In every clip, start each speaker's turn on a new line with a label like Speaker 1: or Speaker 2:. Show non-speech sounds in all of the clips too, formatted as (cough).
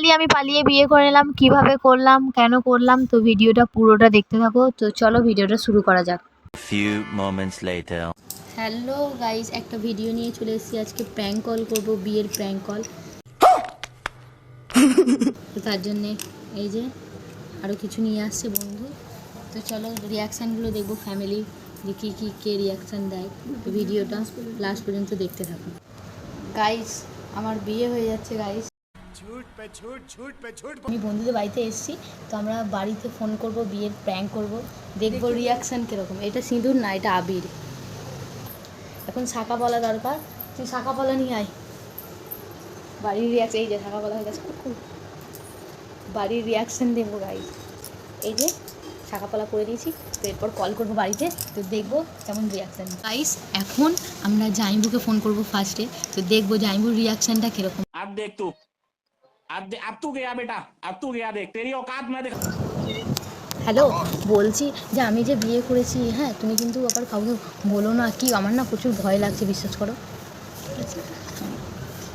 Speaker 1: Finally আমি পালিয়ে বিয়ে করে নিলাম। কীভাবে করলাম? কেন করলাম? তো ভিডিওটা পুরোটা দেখতে থাকো। তো চলো ভিডিওটা শুরু করা যাক।
Speaker 2: A few moments later.
Speaker 1: Hello guys একটা ভিডিও নিয়ে চলে এসেছি। আজকে প্র্যাঙ্ক কল করব বিয়ের প্র্যাঙ্ক কল তো তার জন্যে এই যে আরও কিছু নিয়ে আসছে বন্ধু। তো চলো রিয়াকশানগুলো দেখব ফ্যামিলি যে কী কী কে রিয়াকশান দেয়। তো ভিডিওটা লাস্ট পর্যন্ত দেখতে থাকুন গাইস আমার বিয়ে হয়ে যাচ্ছে গাইস আমি বন্ধুদের বাড়িতে এসেছি তো আমরা বাড়িতে ফোন করব বিয়ের প্র্যাঙ্ক করব। দেখব রিয়াকশান কীরকম। এটা সিঁদুর না এটা আবির। এখন শাঁকা বলা দরকার। তুই শাঁকা বলা নিয়ে আয়। বাড়ির রিয়াকশান এই যে শাঁকা বলা হয়ে গেছে। বাড়ির রিয়াকশান দেবো গাই এই যে শাঁকাপালা করে দিয়েছি তো এরপর কল করব বাড়িতে তো দেখব কেমন রিয়াকশান গাইস এখন আমরা জাইবুকে ফোন করব ফার্স্টে তো দেখব জাইবুর রিয়াকশানটা কীরকম।
Speaker 3: আর দেখ তো। अब दे, अब तू गया बेटा अब तू गया देख तेरी औकात मैं दिखा
Speaker 1: হ্যালো বলছি যে আমি যে বিয়ে করেছি হ্যাঁ তুমি কিন্তু আবার কাউকে বলো না কি আমার না প্রচুর ভয় লাগছে বিশ্বাস করো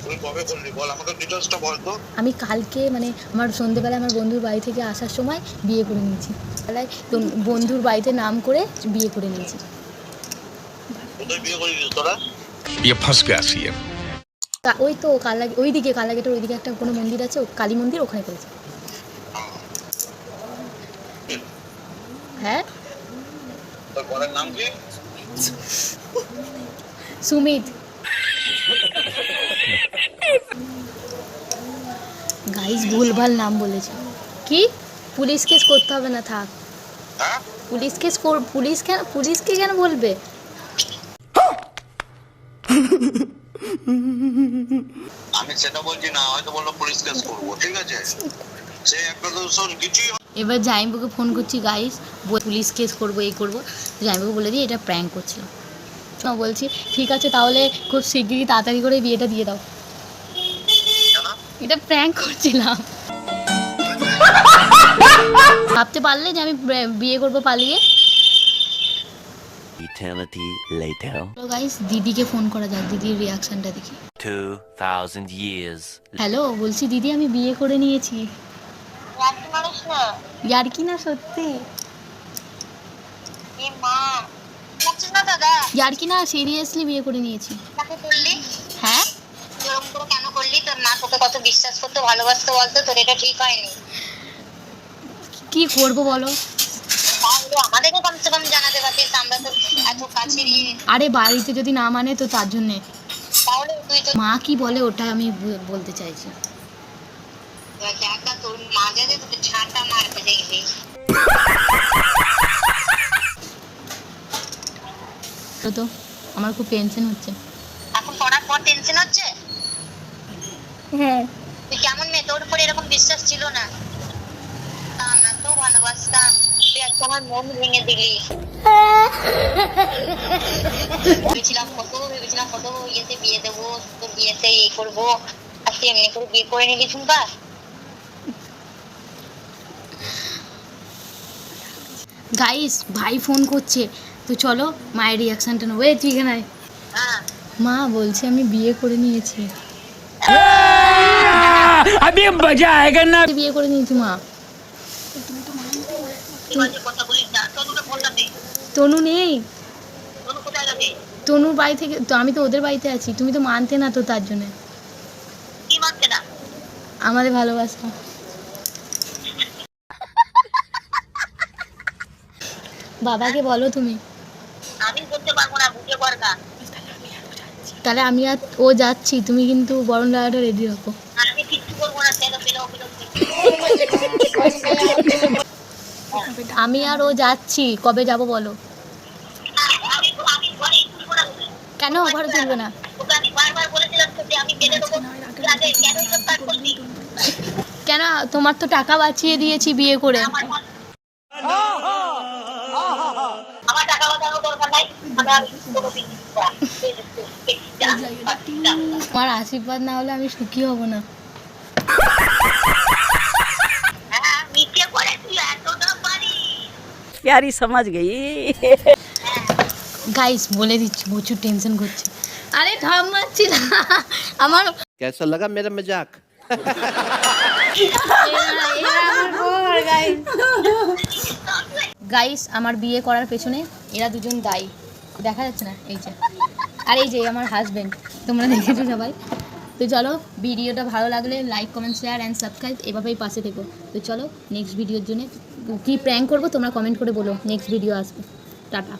Speaker 4: তুই কবে করলি বল আমাকে ডিটেলসটা বল তো
Speaker 1: আমি কালকে মানে আমার সন্ধেবেলায় আমার বন্ধুর বাড়ি থেকে আসার সময় বিয়ে করে নিয়েছি বেলায় তো বন্ধুর বাড়িতে নাম করে বিয়ে করে নিয়েছি
Speaker 4: কোথায় বিয়ে করলি তোরা
Speaker 5: ये फंस गया सीएम
Speaker 1: কা- ওই তো কালা ওই দিকে কালাগেটের ওই দিকে একটা কোনো মন্দির আছে কালী মন্দির ওখানে করেছি। হ্যাঁ?
Speaker 4: নাম কি?
Speaker 1: সুমিত। গাইস ভুলভাল নাম বলেছে। কি? পুলিশ কেস করতে হবে না থাক।
Speaker 4: হ্যাঁ?
Speaker 1: পুলিশ কেস পুলিশ কেন পুলিশকে কেন বলবে?
Speaker 4: সেটা বলছি না হয়তো বলল পুলিশ কেস করব ঠিক আছে? সে একটা শোন কিছুই
Speaker 1: এবার জাইম্বুকে ফোন করছি গাইস পুলিশ কেস করব এই করব। জাইম্বুকে বলে দিই এটা প্র্যাঙ্ক করছিলাম বলছি ঠিক আছে তাহলে খুব শিগগিরই তাড়াতাড়ি করে বিয়েটা দিয়ে দাও। এটা প্র্যাঙ্ক করছিলাম। (laughs) ভাবতে পারলে যে আমি বিয়ে করব পালিয়ে।
Speaker 2: Eternity later.
Speaker 1: গাইস দিদিকে ফোন করা যাক দিদির রিয়াকশনটা দেখি।
Speaker 2: 2000 years.
Speaker 1: হ্যালো বলছি দিদি আমি বিয়ে করে নিয়েছি। ইয়ার কি না সত্যি?
Speaker 6: এ মা বুঝছিস না দাদা।
Speaker 1: ইয়ার কি না সিরিয়াসলি বিয়ে করে নিয়েছি। হ্যাঁ?
Speaker 6: কেন করলি? তোর মা তোকে কত বিশ্বাস করতো ভালোবাসতো বলতো তোর এটা ঠিক হয়নি।
Speaker 1: কি করব বলো?
Speaker 6: আমাদেরকে কমসে কম জানাতে পারতিস
Speaker 1: আরে বাড়িতে যদি না মানে তো তার জন্যে।
Speaker 6: তাহলে তুই তো
Speaker 1: মা কি বলে ওটা আমি বলতে চাইছি। তো তো আমার খুব টেনশন হচ্ছে।
Speaker 6: এখন পড়ার পর টেনশন হচ্ছে?
Speaker 1: হ্যাঁ।
Speaker 6: তুই কেমন মেয়ে? তোর উপরে এরকম বিশ্বাস ছিল না? তা আমরা তো ভালোবাসতাম। তুই আজকে আমার মন ভেঙে দিলি। ভেবেছিলাম কত ভেবেছিলাম কত ইয়েতে বিয়ে দেবো তোর বিয়েতে করব এমনি করে বিয়ে করে নিলি শুনবা
Speaker 1: গাইস ভাই ফোন করছে তো চলো মায়ের রিয়াকশনটা নেব। এই তুই মা বলছে আমি বিয়ে করে নিয়েছি।
Speaker 3: আমি না।
Speaker 1: বিয়ে করে নিয়েছি মা। তনু নেই। তনুর বাড়ি থেকে তো আমি তো ওদের বাড়িতে আছি তুমি তো মানতে না তো তার জন্য।
Speaker 6: কি মানছে না?
Speaker 1: আমাদের ভালোবাসা। বাবাকে বলো তুমি।
Speaker 6: আমি করতে পারব না বুঝে পারবা
Speaker 1: তাহলে আমি আর ও যাচ্ছি তুমি কিন্তু বরণ লাগাটা রেডি রাখো।
Speaker 6: আমি কিচ্ছু করব না
Speaker 1: আমি আর ও যাচ্ছি কবে যাব বলো
Speaker 6: আমি আমি ঘরেই তুলবো না তোকে।
Speaker 1: কেন ঘরে তুলবে না
Speaker 6: তোকে আমি বারবার বলেছিলাম তো যে আমি বেঁধে দেবো আগে কেন এসব কাজ করবি
Speaker 1: কেন তোমার তো টাকা বাঁচিয়ে দিয়েছি বিয়ে করে
Speaker 6: আমার মন- আমার টাকা বাঁচানোর দরকার নাই আমি আর কোনো বিক্রি করা।
Speaker 1: তোমার আশীর্বাদ না হলে আমি সুখী হব না
Speaker 6: হ্যাঁ মিথ্যে করে তুই এতটা পারিস
Speaker 7: प्यारी समझ गई
Speaker 1: গাইস বলে দিচ্ছি প্রচুর টেনশন করছে। আরে ঢপ মারছিল আমার
Speaker 8: কেসা লাগা মেরা মজাক
Speaker 1: গাইস আমার বিয়ে করার পেছনে এরা দুজন দায়ী। দেখা যাচ্ছে না এই যে। আর এই যে আমার হাজব্যান্ড তোমরা দেখেছ সবাই। তো চলো ভিডিওটা ভালো লাগলে like comment share and subscribe এভাবেই পাশে থেকো। তো চলো নেক্সট ভিডিওর জন্য কী প্র্যাঙ্ক করব তোমরা কমেন্ট করে বলো। নেক্সট ভিডিও আসবে। টাটা।